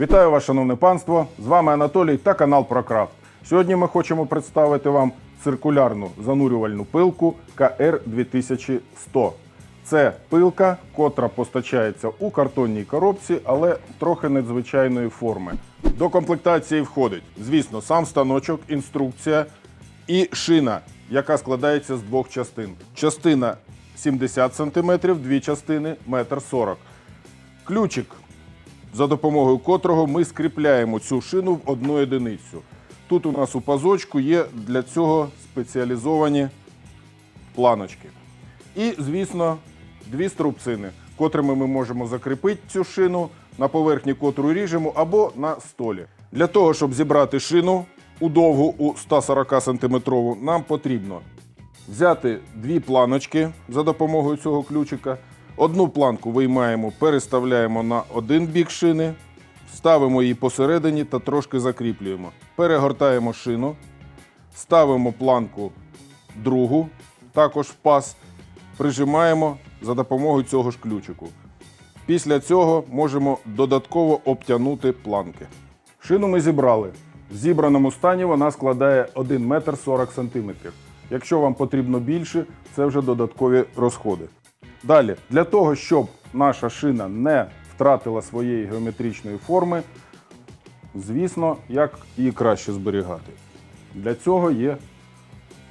Вітаю вас, шановне панство! З вами Анатолій та канал ProCraft. Сьогодні ми хочемо представити вам циркулярну занурювальну пилку КР 2100. Це пилка, котра постачається у картонній коробці, але трохи надзвичайної форми. До комплектації входить, звісно, сам станочок, інструкція і шина, яка складається з двох частин. Частина 70 см, дві частини 1,40 м. Ключик за допомогою котрого ми скріпляємо цю шину в одну одиницю. Тут у нас у пазочку є для цього спеціалізовані планочки. І, звісно, дві струбцини, котрими ми можемо закріпити цю шину на поверхні котру ріжемо або на столі. Для того, щоб зібрати шину у довгу у 140 см, нам потрібно взяти дві планочки за допомогою цього ключика. Одну планку виймаємо, переставляємо на один бік шини, ставимо її посередині та трошки закріплюємо. Перегортаємо шину, ставимо планку другу, також в паз, прижимаємо за допомогою цього ж ключику. Після цього можемо додатково обтягнути планки. Шину ми зібрали. В зібраному стані вона складає 1 метр 40 сантиметрів. Якщо вам потрібно більше, це вже додаткові розходи. Далі, для того, щоб наша шина не втратила своєї геометричної форми, звісно, як її краще зберігати. Для цього є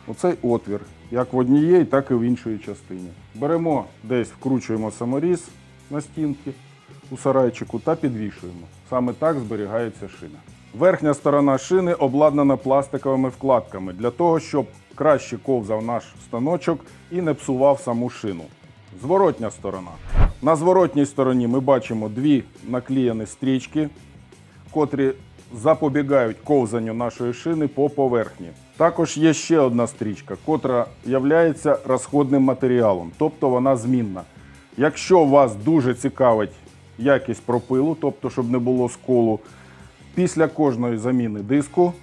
оцей отвір, як в однієї, так і в іншої частині. Беремо десь, вкручуємо саморіз на стінки у сарайчику та підвішуємо. Саме так зберігається шина. Верхня сторона шини обладнана пластиковими вкладками для того, щоб краще ковзав наш станочок і не псував саму шину. Зворотня сторона. На зворотній стороні ми бачимо дві наклеєні стрічки, котрі запобігають ковзанню нашої шини по поверхні. Також є ще одна стрічка, котра є розходним матеріалом, тобто вона змінна. Якщо вас дуже цікавить якість пропилу, тобто щоб не було сколу, після кожної заміни диску,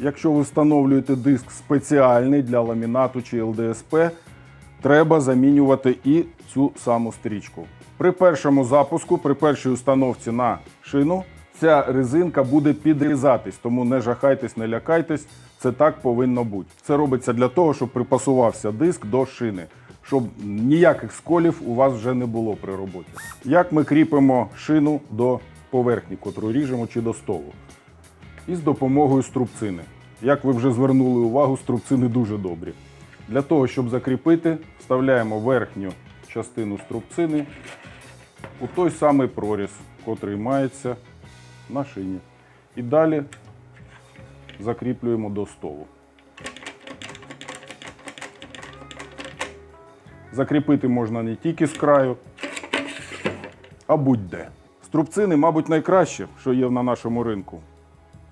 якщо ви встановлюєте диск спеціальний для ламінату чи ЛДСП, треба замінювати і цю саму стрічку. При першому запуску, при першій установці на шину, ця резинка буде підрізатись, тому не жахайтесь, не лякайтесь. Це так повинно бути. Це робиться для того, щоб припасувався диск до шини, щоб ніяких сколів у вас вже не було при роботі. Як ми кріпимо шину до поверхні, котру ріжемо чи до столу? і з допомогою струбцини. Як ви вже звернули увагу, струбцини дуже добрі. Для того, щоб закріпити, вставляємо верхню частину струбцини у той самий проріз, котрий мається на шині. І далі закріплюємо до столу. Закріпити можна не тільки з краю, а будь-де. Струбцини, мабуть, найкраще, що є на нашому ринку.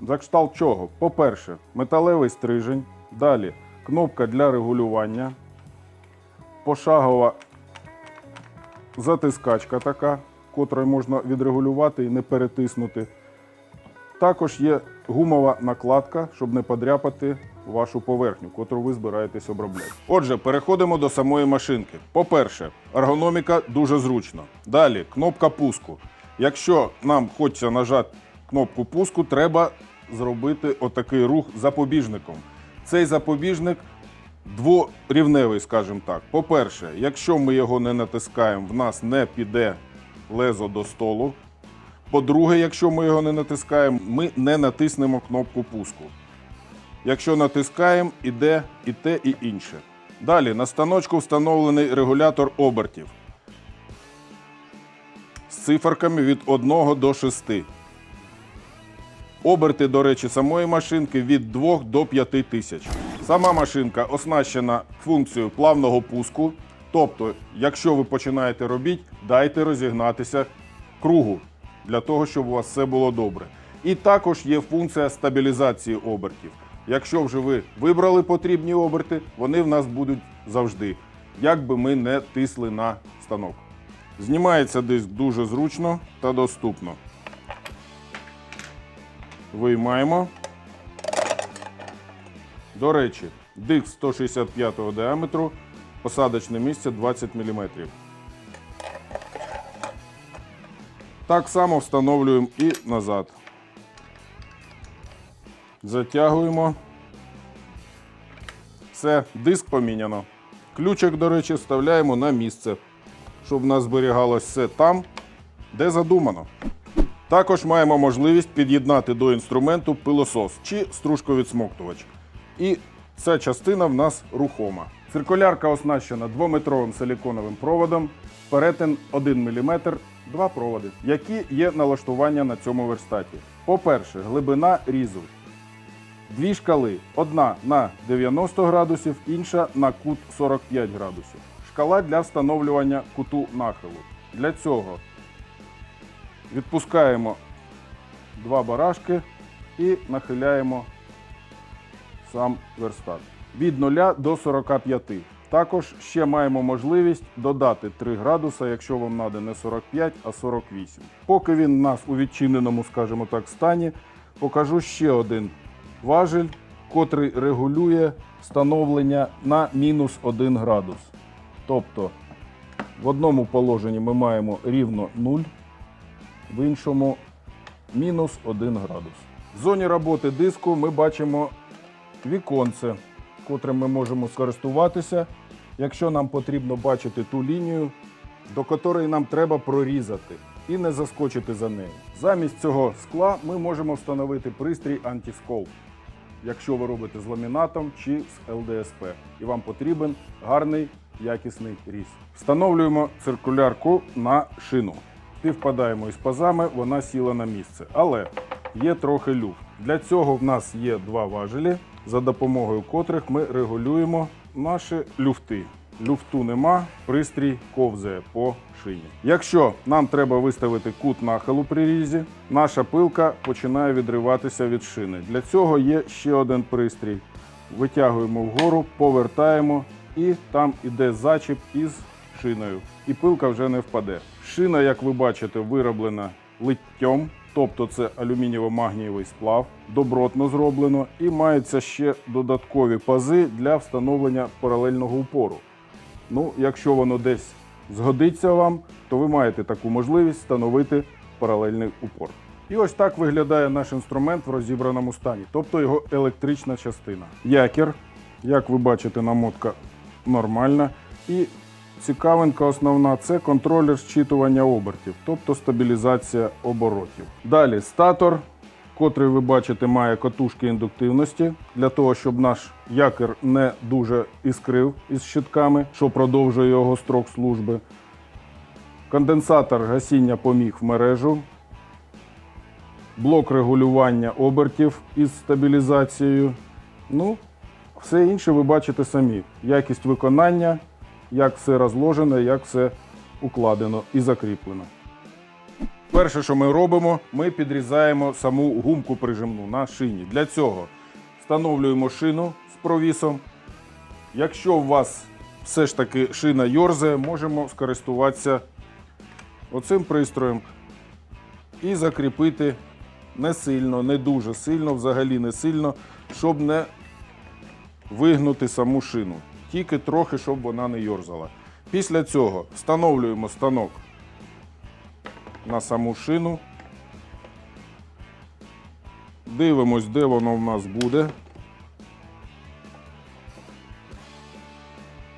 За кшталт чого? По-перше, металевий стрижень. Далі кнопка для регулювання. Пошагова затискачка така, котрою можна відрегулювати і не перетиснути. Також є гумова накладка, щоб не подряпати вашу поверхню, котру ви збираєтесь обробляти. Отже, переходимо до самої машинки. По-перше, ергономіка дуже зручно. Далі кнопка пуску. Якщо нам хочеться нажати кнопку пуску, треба зробити отакий рух запобіжником. Цей запобіжник дворівневий, скажімо так. По-перше, якщо ми його не натискаємо, в нас не піде лезо до столу. По-друге, якщо ми його не натискаємо, ми не натиснемо кнопку пуску. Якщо натискаємо, іде і те, і інше. Далі на станочку встановлений регулятор обертів з циферками від 1 до 6. Оберти, до речі, самої машинки від 2 до 5 тисяч. Сама машинка оснащена функцією плавного пуску. Тобто, якщо ви починаєте робити, дайте розігнатися кругу для того, щоб у вас все було добре. І також є функція стабілізації обертів. Якщо вже ви вибрали потрібні оберти, вони в нас будуть завжди, як би ми не тисли на станок. Знімається диск дуже зручно та доступно. Виймаємо. До речі, диск 165 діаметру, посадочне місце 20 мм. Так само встановлюємо і назад. Затягуємо. Все, диск поміняно. Ключик, до речі, вставляємо на місце, щоб в нас зберігалось все там, де задумано. Також маємо можливість під'єднати до інструменту пилосос чи стружковідсмоктувач. І ця частина в нас рухома. Циркулярка оснащена двометровим силіконовим проводом, перетин 1 мм, два проводи, які є налаштування на цьому верстаті. По-перше, глибина різу. Дві шкали: одна на 90 градусів, інша на кут 45 градусів. Шкала для встановлювання куту нахилу. Для цього відпускаємо два барашки і нахиляємо сам верстат. Від 0 до 45. Також ще маємо можливість додати 3 градуса, якщо вам треба не 45, а 48. Поки він у нас у відчиненому, скажімо так, стані, покажу ще один важель, котрий регулює встановлення на мінус 1 градус. Тобто в одному положенні ми маємо рівно 0, в іншому мінус 1 градус. В зоні роботи диску ми бачимо віконце, котрим ми можемо скористуватися, якщо нам потрібно бачити ту лінію, до котрої нам треба прорізати і не заскочити за нею. Замість цього скла ми можемо встановити пристрій антискол, якщо ви робите з ламінатом чи з ЛДСП, і вам потрібен гарний якісний різ. Встановлюємо циркулярку на шину. Співпадаємо із пазами, вона сіла на місце. Але є трохи люфт. Для цього в нас є два важелі, за допомогою котрих ми регулюємо наші люфти. Люфту нема, пристрій ковзає по шині. Якщо нам треба виставити кут нахилу при різі, наша пилка починає відриватися від шини. Для цього є ще один пристрій. Витягуємо вгору, повертаємо і там іде зачіп із шиною. І пилка вже не впаде. Шина, як ви бачите, вироблена литтям, тобто це алюмінієво-магнієвий сплав, добротно зроблено, і маються ще додаткові пази для встановлення паралельного упору. Ну, якщо воно десь згодиться вам, то ви маєте таку можливість встановити паралельний упор. І ось так виглядає наш інструмент в розібраному стані, тобто його електрична частина. Якір, як ви бачите, намотка нормальна. І цікавинка основна це контролер зчитування обертів, тобто стабілізація оборотів. Далі статор, котрий ви бачите, має катушки індуктивності для того, щоб наш якір не дуже іскрив із щитками, що продовжує його строк служби. Конденсатор гасіння поміг в мережу. Блок регулювання обертів із стабілізацією. Ну, все інше ви бачите самі. Якість виконання, як все розложено, як все укладено і закріплено. Перше, що ми робимо, ми підрізаємо саму гумку прижимну на шині. Для цього встановлюємо шину з провісом. Якщо у вас все ж таки шина йорзає, можемо скористуватися оцим пристроєм і закріпити не сильно, не дуже сильно, взагалі не сильно, щоб не вигнути саму шину. Тільки трохи, щоб вона не йорзала. Після цього встановлюємо станок на саму шину. Дивимось, де воно в нас буде.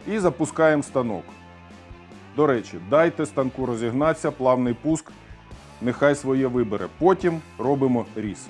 І запускаємо станок. До речі, дайте станку розігнатися, плавний пуск, нехай своє вибере. Потім робимо різ.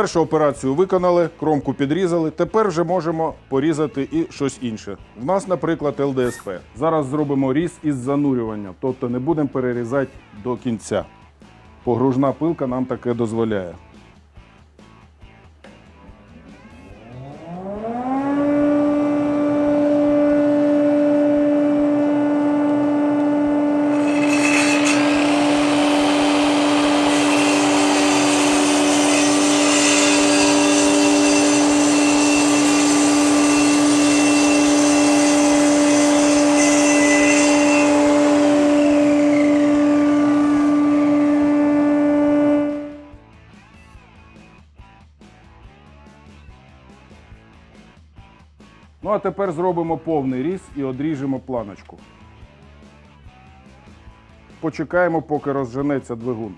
Першу операцію виконали, кромку підрізали. Тепер вже можемо порізати і щось інше. В нас, наприклад, ЛДСП. Зараз зробимо різ із занурюванням, тобто не будемо перерізати до кінця. Погружна пилка нам таке дозволяє. Ну а тепер зробимо повний різ і одріжемо планочку. Почекаємо, поки розженеться двигун.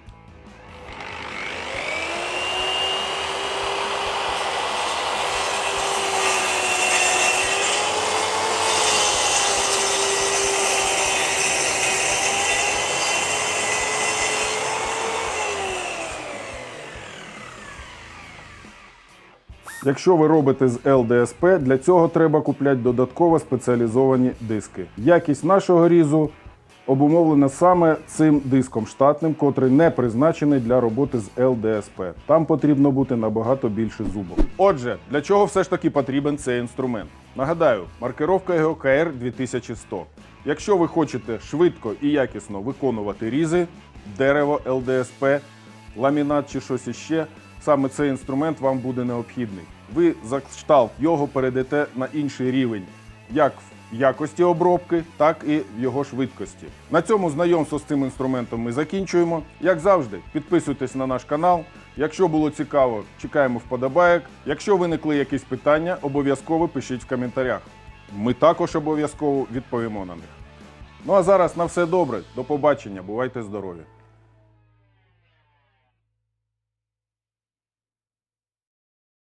Якщо ви робите з ЛДСП, для цього треба купляти додатково спеціалізовані диски. Якість нашого різу обумовлена саме цим диском штатним, котрий не призначений для роботи з ЛДСП. Там потрібно бути набагато більше зубок. Отже, для чого все ж таки потрібен цей інструмент? Нагадаю, маркировка його КР 2100. Якщо ви хочете швидко і якісно виконувати різи, дерево, ЛДСП, ламінат чи щось іще, саме цей інструмент вам буде необхідний. Ви за кшталт його перейдете на інший рівень, як в якості обробки, так і в його швидкості. На цьому знайомство з цим інструментом ми закінчуємо. Як завжди, підписуйтесь на наш канал. Якщо було цікаво, чекаємо вподобайок. Якщо виникли якісь питання, обов'язково пишіть в коментарях. Ми також обов'язково відповімо на них. Ну а зараз на все добре. До побачення, бувайте здорові!